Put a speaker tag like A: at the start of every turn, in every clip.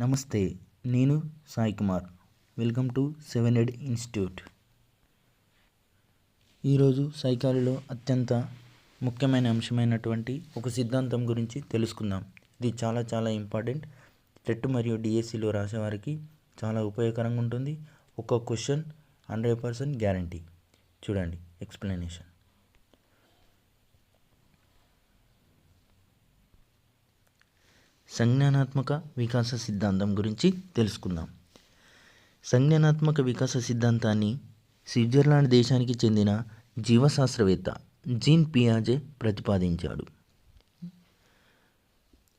A: నమస్తే నేను Sai Kumar. Welcome to seven Ed institute. ఈరోజు సైకాలజీలో అత్యంత ముఖ్యమైన అంశమైనటువంటి ఒక సిద్ధాంతం గురించి తెలుసుకుందాం. ఇది చాలా చాలా ఇంపార్టెంట్. టెట్ మరియు డిఎస్సిలో రాసేవారికి చాలా ఉపయోగకరంగా ఉంటుంది. ఒక క్వశ్చన్ హండ్రెడ్ పర్సెంట్ గ్యారంటీ. చూడండి ఎక్స్ప్లెనేషన్. సంజ్ఞానాత్మక వికాస సిద్ధాంతం గురించి తెలుసుకుందాం. సంజ్ఞానాత్మక వికాస సిద్ధాంతాన్ని స్విట్జర్లాండ్ దేశానికి చెందిన జీవశాస్త్రవేత్త జీన్ పియాజే ప్రతిపాదించాడు.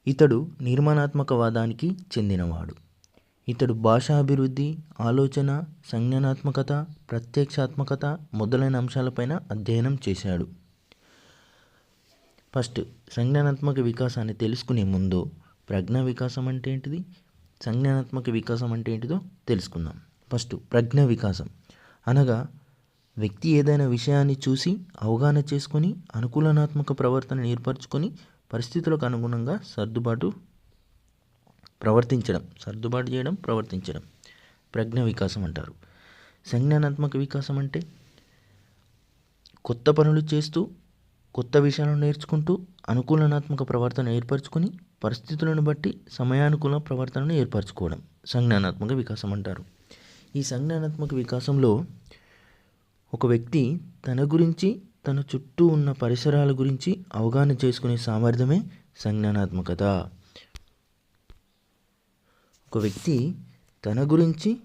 A: ఇతడు నిర్మాణాత్మకవాదానికి చెందినవాడు. ఇతడు భాషాభివృద్ధి ఆలోచన సంజ్ఞానాత్మకత ప్రత్యక్షాత్మకత మొదలైన అంశాలపైన అధ్యయనం చేశాడు. ఫస్ట్ సంజ్ఞానాత్మక వికాసాన్ని తెలుసుకునే ముందు ప్రజ్ఞా వికాసం అంటే ఏంటిది? సంజ్ఞానాత్మక వికాసం అంటే ఏంటిదో తెలుసుకుందాం. ఫస్ట్ ప్రజ్ఞ వికాసం. అనగా వ్యక్తి ఏదైనా విషయాన్ని చూసి అవగాహన చేసుకొని అనుకూలనాత్మక ప్రవర్తన ఏర్పరచుకొని పరిస్థితులకు అనుగుణంగా సర్దుబాటు ప్రవర్తించడం. సర్దుబాటు చేయడం ప్రవర్తించడం. ప్రజ్ఞ వికాసం అంటారు. సంజ్ఞానాత్మక వికాసం అంటే కొత్త పనులు చేస్తూ కొత్త విషయాలను నేర్చుకుంటూ అనుకూలనాత్మక ప్రవర్తన ఏర్పరచుకొని పరిస్థితులను బట్టి సమయానుకూల ప్రవర్తనను ఏర్పరచుకోవడం సంజ్ఞానాత్మక వికాసం అంటారు. ఈ సంజ్ఞానాత్మక వికాసంలో ఒక వ్యక్తి తన గురించి తన చుట్టూ ఉన్న పరిసరాల గురించి అవగాహన చేసుకునే సామర్థ్యమే సంజ్ఞానాత్మకత. ఒక వ్యక్తి తన గురించి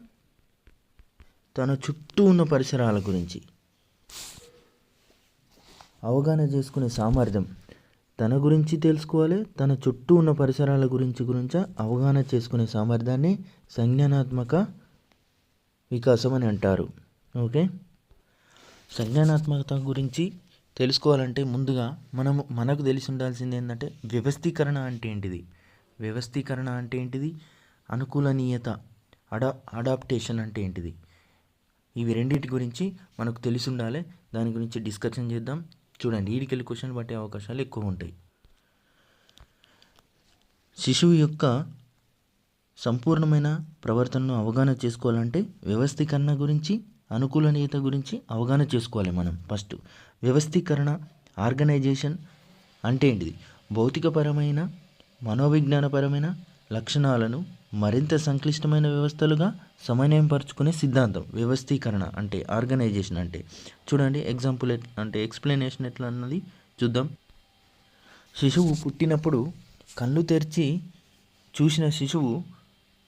A: తన చుట్టూ ఉన్న పరిసరాల గురించి అవగాహన చేసుకునే సామర్థ్యం తన గురించి తెలుసుకోవాలి తన చుట్టూ ఉన్న పరిసరాల గురించి గురించి అవగాహన చేసుకునే సామర్థ్యాన్ని సంజ్ఞానాత్మక వికాసం అని అంటారు. ఓకే? సంజ్ఞానాత్మకత గురించి తెలుసుకోవాలంటే ముందుగా మనము మనకు తెలిసి ఉండాల్సింది ఏంటంటే వ్యవస్థీకరణ అంటే ఏంటిది? వ్యవస్థీకరణ అంటే ఏంటిది? అనుకూలనీయత అడా అడాప్టేషన్ అంటే ఏంటిది? ఇవి రెండింటి గురించి మనకు తెలిసి ఉండాలి. దాని గురించి డిస్కషన్ చేద్దాం. చూడండి. వీడికెళ్ళి క్వశ్చన్ పట్టే అవకాశాలు ఎక్కువ ఉంటాయి శిశువు యొక్క సంపూర్ణమైన ప్రవర్తనను అవగాహన చేసుకోవాలంటే వ్యవస్థీకరణ గురించి అనుకూలనీయత గురించి అవగాహన చేసుకోవాలి మనం ఫస్ట్. వ్యవస్థీకరణ ఆర్గనైజేషన్ అంటే ఏంటిది? భౌతికపరమైన మనోవిజ్ఞానపరమైన లక్షణాలను మరింత సంక్లిష్టమైన వ్యవస్థలుగా సమన్వయపరుచుకునే సిద్ధాంతం వ్యవస్థీకరణ అంటే ఆర్గనైజేషన్ అంటే. చూడండి ఎగ్జాంపుల్ అంటే ఎక్స్ప్లెనేషన్ ఎట్లా అన్నది చూద్దాం. శిశువు పుట్టినప్పుడు కళ్ళు తెరిచి చూసిన శిశువు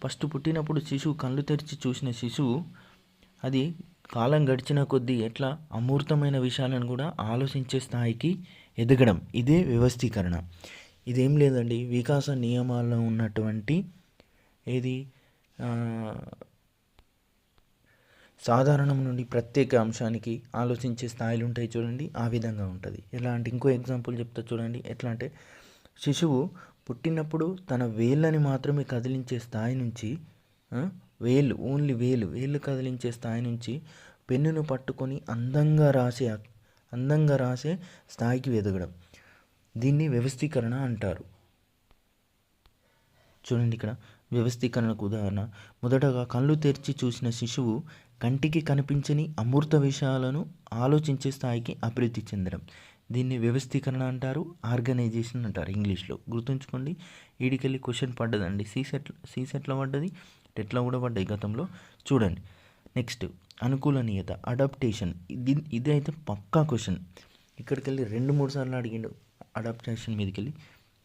A: ఫస్ట్ పుట్టినప్పుడు శిశువు కళ్ళు తెరిచి చూసిన శిశువు అది కాలం గడిచిన కొద్దీ ఎట్లా అమూర్తమైన విషయాలను కూడా ఆలోచించే స్థాయికి ఎదగడం. ఇదే వ్యవస్థీకరణ. ఇదేం లేదండి వికాస నియమాల్లో ఉన్నటువంటి ఏది? సాధారణం నుండి ప్రత్యేక అంశానికి ఆలోచించే స్థాయిలు ఉంటాయి చూడండి ఆ విధంగా ఉంటుంది. ఎలా అంటే ఇంకో ఎగ్జాంపుల్ చెప్తా చూడండి ఎట్లా అంటే శిశువు పుట్టినప్పుడు తన వేళ్ళని మాత్రమే కదిలించే స్థాయి నుంచి వేలు ఓన్లీ వేలు వేలు కదిలించే స్థాయి నుంచి పెన్నును పట్టుకొని అందంగా రాసే అందంగా రాసే స్థాయికి ఎదగడం దీన్ని వ్యవస్థీకరణ అంటారు. చూడండి ఇక్కడ వ్యవస్థీకరణకు ఉదాహరణ. మొదటగా కళ్ళు తెరిచి చూసిన శిశువు కంటికి కనిపించని అమూర్త విషయాలను ఆలోచించే స్థాయికి అభివృద్ధి చెందడం. దీన్ని వ్యవస్థీకరణ అంటారు ఆర్గనైజేషన్ అంటారు ఇంగ్లీష్లో. గుర్తుంచుకోండి వీడికెళ్ళి క్వశ్చన్ పడ్డదండి. సీసెట్ సీసెట్లో పడ్డది టెట్లో కూడా పడ్డాయి గతంలో. చూడండి నెక్స్ట్ అనుకూలనీయత అడాప్టేషన్. ఇది ఇది అయితే పక్కా క్వశ్చన్. ఇక్కడికి వెళ్ళి రెండు మూడు సార్లు అడిగిండు అడాప్టేషన్ మీదకి వెళ్ళి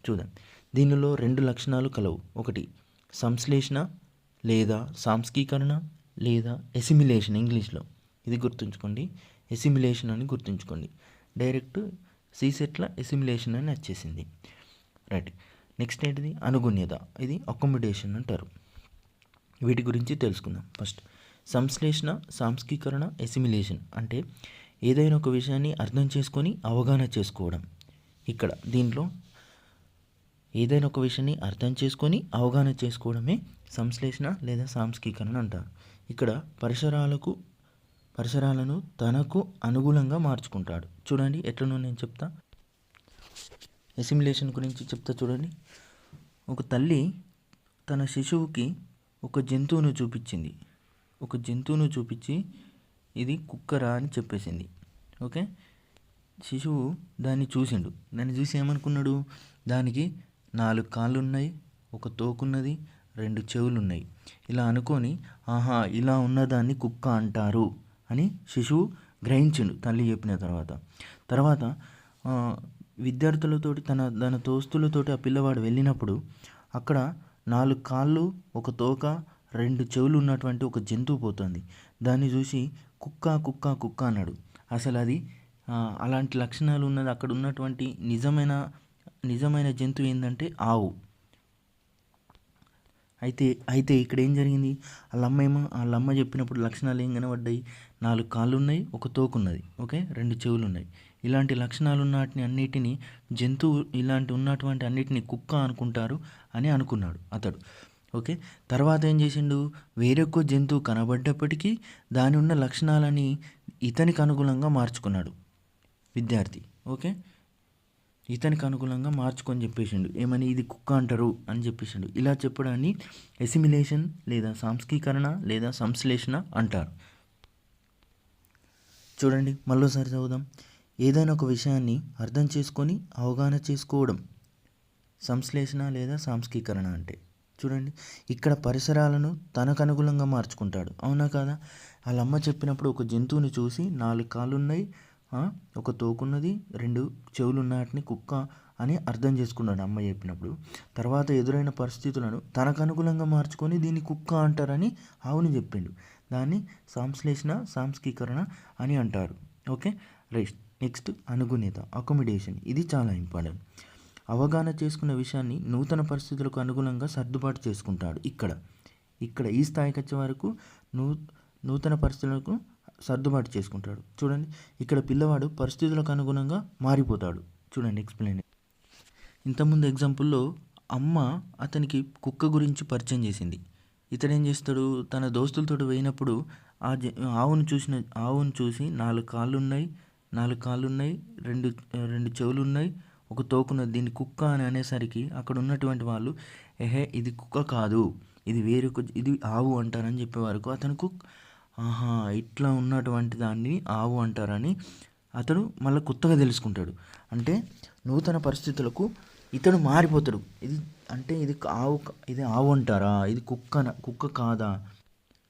A: చూద్దాం. దీనిలో రెండు లక్షణాలు కలవు. ఒకటి సంశ్లేషణ లేదా సాంస్కీకరణ లేదా ఎసిమిలేషన్ ఇంగ్లీష్లో. ఇది గుర్తుంచుకోండి. ఎసిమిలేషన్ అని గుర్తుంచుకోండి. డైరెక్ట్ సీసెట్ల ఎసిమిలేషన్ అని వచ్చేసింది. రైట్ నెక్స్ట్ ఏంటిది? అనుగుణ్యత. ఇది అకామిడేషన్ అంటారు. వీటి గురించి తెలుసుకుందాం. ఫస్ట్ సంశ్లేషణ సాంస్కీకరణ ఎసిమిలేషన్ అంటే ఏదైనా ఒక విషయాన్ని అర్థం చేసుకొని అవగాహన చేసుకోవడం. ఇక్కడ దీంట్లో ఏదైనా ఒక విషయాన్ని అర్థం చేసుకొని అవగాహన చేసుకోవడమే సంశ్లేషణ లేదా సాంస్కీకరణ అంటారు. ఇక్కడ పరిసరాలకు పరిసరాలను తనకు అనుగుణంగా మార్చుకుంటాడు. చూడండి ఎట్లనో నేను చెప్తా. ఎసిమిలేషన్ గురించి చెప్తా చూడండి. ఒక తల్లి తన శిశువుకి ఒక జంతువును చూపించింది. ఒక జంతువును చూపించి ఇది కుక్కరా అని చెప్పేసింది. ఓకే? శిశువు దాన్ని చూసిండు. దాన్ని చూసి ఏమనుకున్నాడు? దానికి నాలుగు కాళ్ళు ఉన్నాయి ఒక తోకున్నది రెండు చెవులు ఉన్నాయి ఇలా అనుకొని ఆహా ఇలా ఉన్నదాన్ని కుక్క అంటారు అని శిశువు గ్రహించిండు తల్లి చెప్పిన తర్వాత. తర్వాత విద్యార్థులతోటి తన తన దోస్తులతోటి ఆ పిల్లవాడు వెళ్ళినప్పుడు అక్కడ నాలుగు కాళ్ళు ఒక తోక రెండు చెవులు ఉన్నటువంటి ఒక జంతువు పోతుంది. దాన్ని చూసి కుక్క కుక్క కుక్క అన్నాడు. అసలు అది అలాంటి లక్షణాలు ఉన్నది అక్కడ ఉన్నటువంటి నిజమైన నిజమైన జంతువు ఏంటంటే ఆవు. అయితే అయితే ఇక్కడ ఏం జరిగింది? వాళ్ళ అమ్మ ఏమో వాళ్ళ అమ్మ చెప్పినప్పుడు లక్షణాలు ఏం కనబడ్డాయి? నాలుగు కాళ్ళు ఉన్నాయి ఒక తోకు ఉన్నది ఓకే? రెండు చెవులు ఉన్నాయి ఇలాంటి లక్షణాలు ఉన్నటిని అన్నిటినీ అన్నిటిని జంతువు ఇలాంటి ఉన్నటువంటి అన్నిటిని కుక్క అనుకుంటారు అని అనుకున్నాడు అతడు ఓకే? తర్వాత ఏం చేసిండు? వేరొక జంతువు కనబడ్డప్పటికీ దాని ఉన్న లక్షణాలని ఇతనికి అనుగుణంగా మార్చుకున్నాడు. విద్యార్థి ఓకే? ఇతనికి అనుకూలంగా మార్చుకొని చెప్పేసిండు. ఏమని? ఇది కుక్క అంటారు అని చెప్పేసిండు. ఇలా చెప్పడాన్ని ఎసిమిలేషన్ లేదా సాంస్కీకరణ లేదా సంశ్లేషణ అంటారు. చూడండి మళ్ళీసారి చదువుదాం. ఏదైనా ఒక విషయాన్ని అర్థం చేసుకొని అవగాహన చేసుకోవడం సంశ్లేషణ లేదా సాంస్కీకరణ అంటే. చూడండి ఇక్కడ పరిసరాలను తనకు అనుగుణంగా మార్చుకుంటాడు. అవునా కాదా? వాళ్ళ అమ్మ చెప్పినప్పుడు ఒక జంతువుని చూసి నాలుగు కాళ్ళు ఉన్నాయి ఒక తోకున్నది రెండు చెవులు ఉన్నాటిని కుక్క అని అర్థం చేసుకున్నాడు అమ్మ చెప్పినప్పుడు. తర్వాత ఎదురైన పరిస్థితులను తనకు అనుకూలంగా మార్చుకొని దీన్ని కుక్క అంటారని ఆవుని చెప్పిండు. దాన్ని సంశ్లేషణ సాంస్కీకరణ అని అంటారు. ఓకే? రెస్ట్ నెక్స్ట్ అనుగుణ్యత అకామిడేషన్. ఇది చాలా ఇంపార్టెంట్. అవగాహన చేసుకున్న విషయాన్ని నూతన పరిస్థితులకు అనుగుణంగా సర్దుబాటు చేసుకుంటాడు ఇక్కడ. ఇక్కడ ఈ స్థాయికి వచ్చే వరకు నూ నూతన పరిస్థితులకు సర్దుబాటు చేసుకుంటాడు. చూడండి ఇక్కడ పిల్లవాడు పరిస్థితులకు అనుగుణంగా మారిపోతాడు. చూడండి ఎక్స్ప్లెయిన్ ఇంతకుముందు ఎగ్జాంపుల్లో అమ్మ అతనికి కుక్క గురించి పరిచయం చేసింది. ఇతడు ఏం చేస్తాడు తన దోస్తులతో పోయినప్పుడు ఆ ఆవును చూసిన ఆవును చూసి నాలుగు కాళ్ళు ఉన్నాయి నాలుగు కాళ్ళు ఉన్నాయి రెండు రెండు చెవులు ఉన్నాయి ఒక తోకున్నది దీన్ని కుక్క అని అనేసరికి అక్కడ ఉన్నటువంటి వాళ్ళు ఎహే ఇది కుక్క కాదు ఇది వేరొక ఇది ఆవు అంటారని చెప్పే వరకు కుక్ ఆహా ఇట్లా ఉన్నటువంటి దాన్ని ఆవు అంటారని అతడు మళ్ళీ కొత్తగా తెలుసుకుంటాడు. అంటే నూతన పరిస్థితులకు ఇతడు మారిపోతాడు. ఇది అంటే ఇది ఆవు ఇది ఆవు అంటారా? ఇది కుక్క కుక్క కాదా?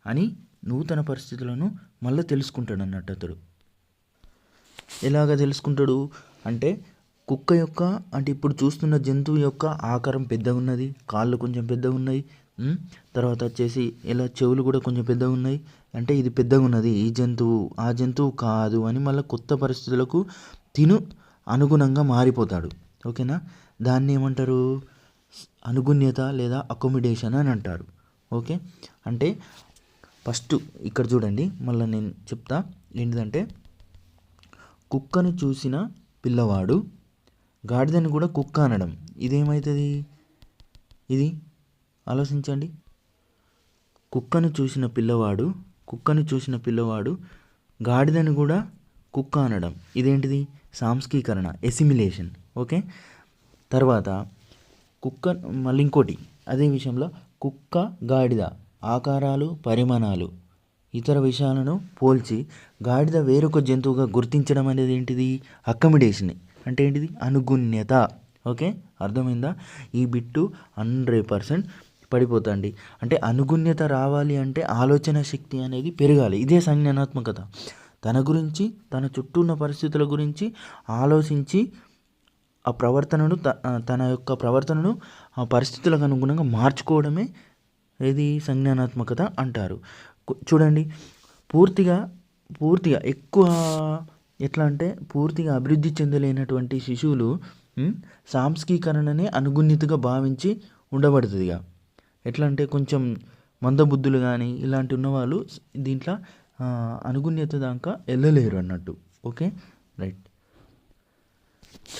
A: అని నూతన పరిస్థితులను మళ్ళీ తెలుసుకుంటాడు అన్నట్టు అతడు. ఎలాగ తెలుసుకుంటాడు? అంటే కుక్క యొక్క అంటే ఇప్పుడు చూస్తున్న జంతువు యొక్క ఆకారం పెద్దగా ఉన్నది కాళ్ళు కొంచెం పెద్దగా ఉన్నాయి తర్వాత వచ్చేసి ఇలా చెవులు కూడా కొంచెం పెద్దగా ఉన్నాయి అంటే ఇది పెద్దగా ఉన్నది ఈ జంతువు ఆ జంతువు కాదు అని మళ్ళీ కొత్త పరిస్థితులకు తిను అనుగుణంగా మారిపోతాడు. ఓకేనా? దాన్ని ఏమంటారు? అనుగుణ్యత లేదా అకామిడేషన్ అని అంటారు. ఓకే? అంటే ఫస్ట్ ఇక్కడ చూడండి. మళ్ళీ నేను చెప్తా. ఏంటిదంటే కుక్కను చూసిన పిల్లవాడు గాడిదని కూడా కుక్క అనడం. ఇదేమవుతుంది ఇది? ఆలోచించండి. కుక్కను చూసిన పిల్లవాడు కుక్కను చూసిన పిల్లవాడు గాడిదని కూడా కుక్క అనడం. ఇదేంటిది? సాంస్కీకరణ ఎసిమిలేషన్ ఓకే? తర్వాత కుక్క మళ్ళీ ఇంకోటి. అదే విషయంలో కుక్క గాడిద ఆకారాలు పరిమాణాలు ఇతర విషయాలను పోల్చి గాడిద వేరొక జంతువుగా గుర్తించడం అనేది ఏంటిది? అకమిడేషన్ అంటే ఏంటిది? అనుగుణ్యత. ఓకే? అర్థమైందా? ఈ బిట్టు హండ్రెడ్ పర్సెంట్ పడిపోతండి. అంటే అనుగుణ్యత రావాలి అంటే ఆలోచన శక్తి అనేది పెరగాలి. ఇదే సంజ్ఞానాత్మకత తన గురించి తన చుట్టూ ఉన్న పరిస్థితుల గురించి ఆలోచించి ఆ ప్రవర్తనను త- తన యొక్క ప్రవర్తనను ఆ పరిస్థితులకు అనుగుణంగా మార్చుకోవడమే ఇది సంజ్ఞానాత్మకత అంటారు. చూడండి. పూర్తిగా పూర్తిగా ఎక్కువ ఎట్లా అంటే పూర్తిగా అభివృద్ధి చెందలేనటువంటి శిశువులు సాంస్కీకరణనే అనుగుణ్యతగా భావించి ఉండబడుతుందిగా. ఎట్లా అంటే కొంచెం మందబుద్ధులు కానీ ఇలాంటి ఉన్నవాళ్ళు దీంట్లో అనుగుణ్యత దాకా వెళ్ళలేరు అన్నట్టు. ఓకే? రైట్.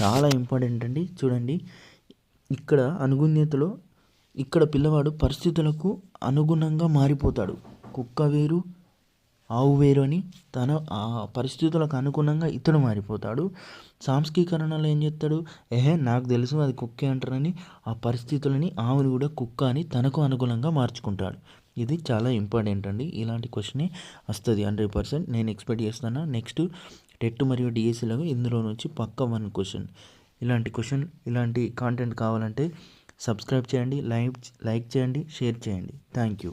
A: చాలా ఇంపార్టెంట్ అండి. చూడండి. ఇక్కడ అనుగుణ్యతలో ఇక్కడ పిల్లవాడు పరిస్థితులకు అనుగుణంగా మారిపోతాడు. కుక్క వేరు ఆవు వేరు అని తన ఆ పరిస్థితులకు అనుగుణంగా ఇతడు మారిపోతాడు. సాంస్కీకరణలో ఏం చేస్తాడు? ఏహే నాకు తెలుసు అది కుక్కే అంటారని ఆ పరిస్థితులని ఆవుని కూడా కుక్క అని తనకు అనుగుణంగా మార్చుకుంటాడు. ఇది చాలా ఇంపార్టెంట్ అండి. ఇలాంటి క్వశ్చనే వస్తుంది హండ్రెడ్ పర్సెంట్. నేను ఎక్స్పెక్ట్ చేస్తాను? నెక్స్ట్ టెట్ మరియు డిఎస్సీలకు ఇందులో నుంచి పక్క వన్ క్వశ్చన్. ఇలాంటి క్వశ్చన్ ఇలాంటి కాంటెంట్ కావాలంటే సబ్స్క్రైబ్ చేయండి లైక్ లైక్ చేయండి షేర్ చేయండి. Thank you